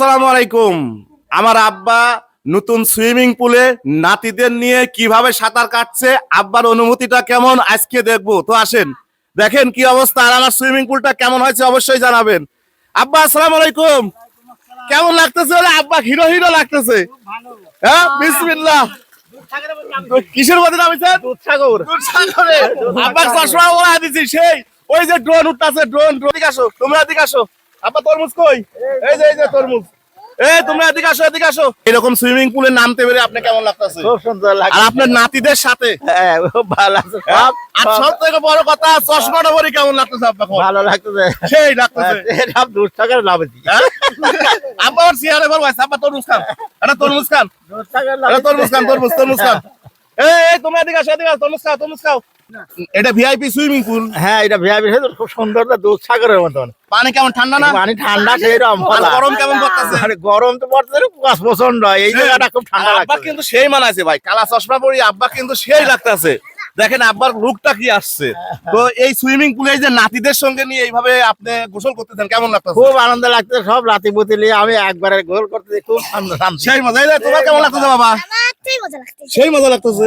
আসসালামু আলাইকুম। আমার আব্বা নতুন সুইমিং পুলে নাতিদের নিয়ে কীভাবে সাঁতার কাটছে আব্বার অনুমতিটা কেমন আজকে দেখব। তো আসেন দেখেন কি অবস্থা আর আমার সুইমিং পুলটা কেমন হয়েছে অবশ্যই জানাবেন। আব্বা আসসালামু আলাইকুম। কেমন লাগতেছে ওরে আব্বা হিরো হিরো লাগতেছে। হ্যাঁ বিসমিল্লাহ। কিসের মধ্যে নামিছেন দুধসাগর। দুধসাগরে। আব্বা চশমা ওরা দিছি সেই। ওই যে ড্রোন উঠতাছে ড্রোন ড্রোন দিকে আসো তোমরা এদিকে আসো। আব্বা তরমুজ কই? এই যে এই যে তরমুজ। এই তোমরা এদিকে আসো এদিকে আসো। এরকম সুইমিং পুলে নামতে পেরে আপনি কেমন লাগতেছে? খুব সুন্দর আর আপনার নাতিদের সাথে? হ্যাঁ ভালো লাগছে হ্যাঁ? সব আর সব থেকে বড় কথা চশমাটা পরে কেমন লাগতেছে আপনাকে ভালো লাগতেছে। সেই লাগতেছে। দূর থাকার লাভ আছে? আব্বা ওর চেয়ারে বলব তরমুজ খান। এটা তরমুজ খান। তরমুজ খান তরমুজ তরমুজ খান। এই এই তোমরা এদিকে আসো এদিকে আসো তরমুজ খাও। তরমুজ খাও এটা ভিআইপি সুইমিং পুল হ্যাঁ এটা ভিআইপি খুব সুন্দর দুধ সাগরের মতন। পানি কেমন ঠান্ডা না? পানি ঠান্ডা সেইরকম গরম কেমন পড়তেছে? আরে গরম তো পড়তেছে কুয়াশ প্রচণ্ড এই জায়গাটা খুব ঠান্ডা আব্বা কিন্তু সেই মানাইছে ভাই কালা চশমা পরি আব্বা কিন্তু সেই লাগতেছে। দেখেন আব্বার লুকটা কি আসছে। তো এই সুইমিং পুলে যে নাতিদের সঙ্গে নিয়ে এইভাবে আপনি গোসল করতেছেন কেমন লাগতেছে? খুব আনন্দ লাগছে সব রাতি পুতি নিয়ে আমি একবারে গোসল করতে খুব আনন্দ সেই মজা তোমার কেমন লাগতো বাবা? সেই মজা লাগতেছে।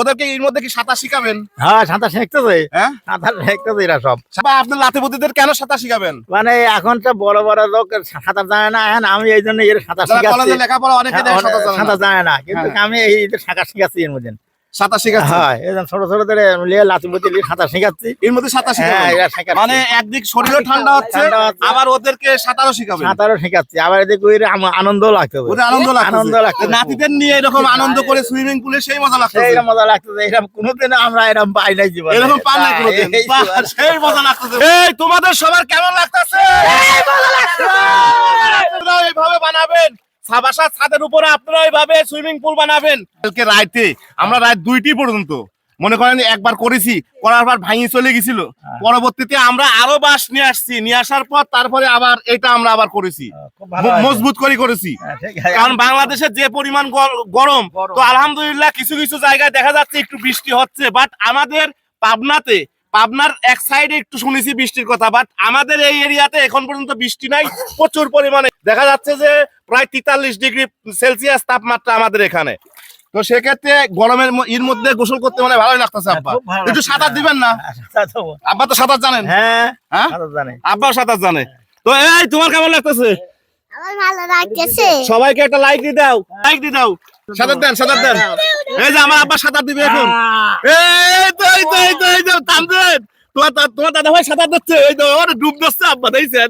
ওদেরকে এর মধ্যে কি সাঁতার শিখাবেন? হ্যাঁ সাঁতার শিখতেছে। হ্যাঁ? সাঁতার শিখতেছে এরা সব। আপনার লাতিপতিদের কেন সাঁতার শিখাবেন? মানে এখন তো বড় বড় লোক সাঁতার জানে না এখন আমি এই জন্য এর সাঁতার শিখাচ্ছি। লেখাপড়া অনেকে হ্যাঁ, সাঁতার জানে না। সাঁতার জানে না কিন্তু হ্যাঁ। আমি এই সাঁতার শিখাচ্ছি এর মধ্যে। সাঁতার শিখাচ্ছি হ্যাঁ ছোট ছোট ধরে লিয়ে লাতিপুতি লিয়ে সাঁতার শিখাচ্ছি এর মধ্যে সাঁতার হ্যাঁ শিখাচ্ছি মানে একদিক শরীরও ঠান্ডা হচ্ছে। আবার ওদেরকে সাঁতারও শিখাবেন সাঁতারও শিখাচ্ছি আবার এদিকে ওই আনন্দ লাগছে ওদের আনন্দ লাগছে আনন্দ লাগছে নাতিদের নিয়ে এরকম আনন্দ করে সুইমিং পুলে সেই মজা লাগছে এইরকম মজা লাগতেছে এরকম কোনোদিন আমরা এরকম পাই নাই জীবনে এরকম পান না কোনোদিন। সেই মজা লাগতেছে এই তোমাদের সবার কেমন লাগতেছে এইভাবে বানাবেন ছা- বাসার ছাদের উপরে আপনারা এইভাবে সুইমিং পুল বানাবেন কালকে রাইতে আমরা রাত দুইটি পর্যন্ত মনে করেন একবার করেছি করার পর ভাঙি চলে গেছিল পরবর্তীতে আমরা আরও বাস নিয়ে আসছি নিয়ে আসার পর তারপরে আবার এটা আমরা আবার করেছি হয়েছে। মজবুত করে করেছি হ্যাঁ। কারণ বাংলাদেশের যে পরিমাণ গরম গরম। তো আলহামদুলিল্লাহ কিছু কিছু জায়গায় দেখা যাচ্ছে একটু বৃষ্টি হচ্ছে বাট আমাদের পাবনাতে পাবনার এক সাইডে একটু শুনেছি বৃষ্টির কথা বাট আমাদের এই এরিয়াতে এখন পর্যন্ত বৃষ্টি নাই প্রচুর পরিমাণে। দেখা যাচ্ছে যে প্রায় তেতাল্লিশ ডিগ্রি সেলসিয়াস তাপমাত্রা আমাদের এখানে। তো সেক্ষেত্রে গরমের এর মধ্যে গোসল করতে মানে ভালোই লাগতেছে আব্বা। একটু সাঁতার দিবেন না? হ্যাঁ। আব্বা তো সাঁতার জানেন। হ্যাঁ হ্যাঁ? সাঁতার জানি। আব্বাও সাঁতার জানে। তো এই তোমার কেমন লাগতেছে? লাগতেছে। সবাইকে একটা লাইক দিয়ে দাও লাইক দিয়ে দাও। সাঁতার দেন সাঁতার দেন। এই যে আমার আব্বা সাঁতার দিবে এখন। এই থামছেন তোমার তোমার দাদা ভাই সাঁতার এই তো ওরে ডুব দিচ্ছে আব্বা দেখছেন?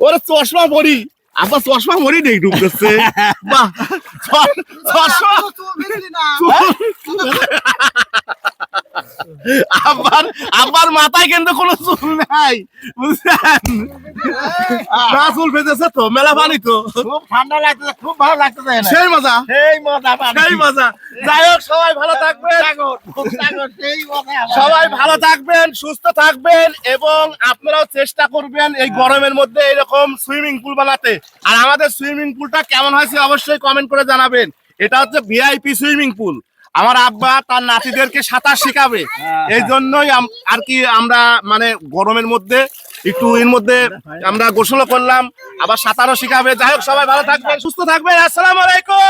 ওরে চশমা পরি। আব্বা চশমা মরি নেই ডুব দিচ্ছে বাহ চশমা আব্বার আব্বার মাথায় কিন্তু কোনো চুল নাই বুঝছেন? না চুল তো মেলা পানি তো। খুব ঠান্ডা লাগতেছে খুব ভালো লাগতেছে সেই মজা। সেই মজা সেই মজা। যাই হোক সবাই ভালো থাকবেন। সবাই ভালো থাকবেন সুস্থ থাকবেন এবং আপনারাও চেষ্টা করবেন এই গরমের মধ্যে এরকম সুইমিং পুল বানাতে। আর আমাদের সুইমিং পুলটা কেমন হয়েছে অবশ্যই কমেন্ট করে জানাবেন। এটা হচ্ছে ভিআইপি সুইমিং পুল। আমার আব্বা তার নাতিদেরকে সাঁতার শেখাবে। এই জন্যই আর কি আমরা মানে গরমের মধ্যে একটু এর মধ্যে আমরা গোসলও করলাম আবার সাঁতারও শেখাবে। যাই হোক সবাই ভালো থাকবেন সুস্থ থাকবেন। আসসালামু আলাইকুম!